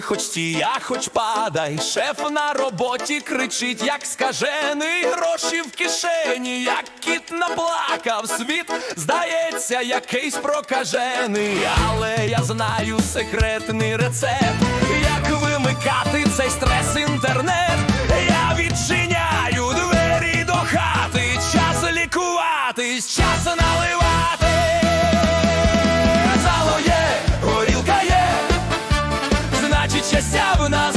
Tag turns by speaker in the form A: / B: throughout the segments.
A: хоч тія, хоч падай. Шеф на роботі кричить, як скажений. Гроші в кишені, як кіт наплакав. Світ здається, якийсь прокажений. Але я знаю секретний рецепт, як вимикати цей стрес інтернет. Я відчиняю двері до хати. Час лікуватись, час наливати. Значить щастя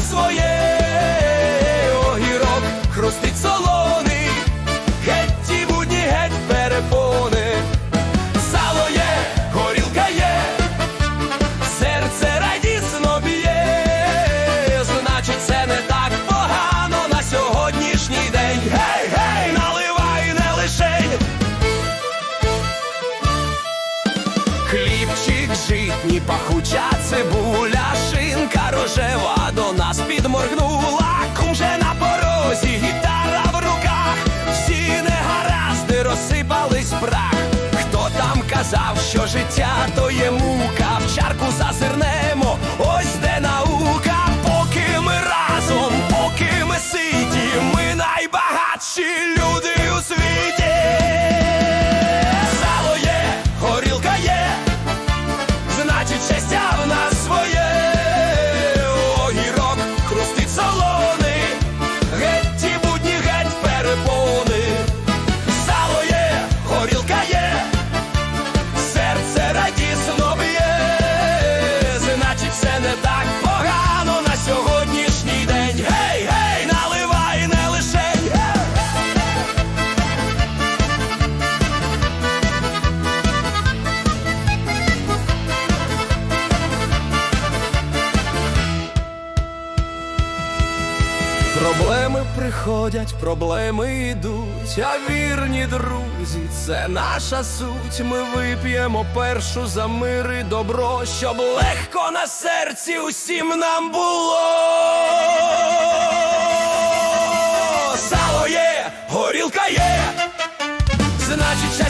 A: житній, пахуча цибуля, шинка рожева до нас підморгнула. Кум вже на порозі, гітара в руках, всі негаразди розсипались прах. Хто там казав, що життя то є мука, в чарку зазирнемо, ось де наука. Поки ми разом, поки ми ситі, ми найбагатші люди Проблеми приходять, проблеми йдуть, а вірні друзі, це наша суть. Ми вип'ємо першу за мир і добро, щоб легко на серці усім нам було. Сало є, горілка є, значить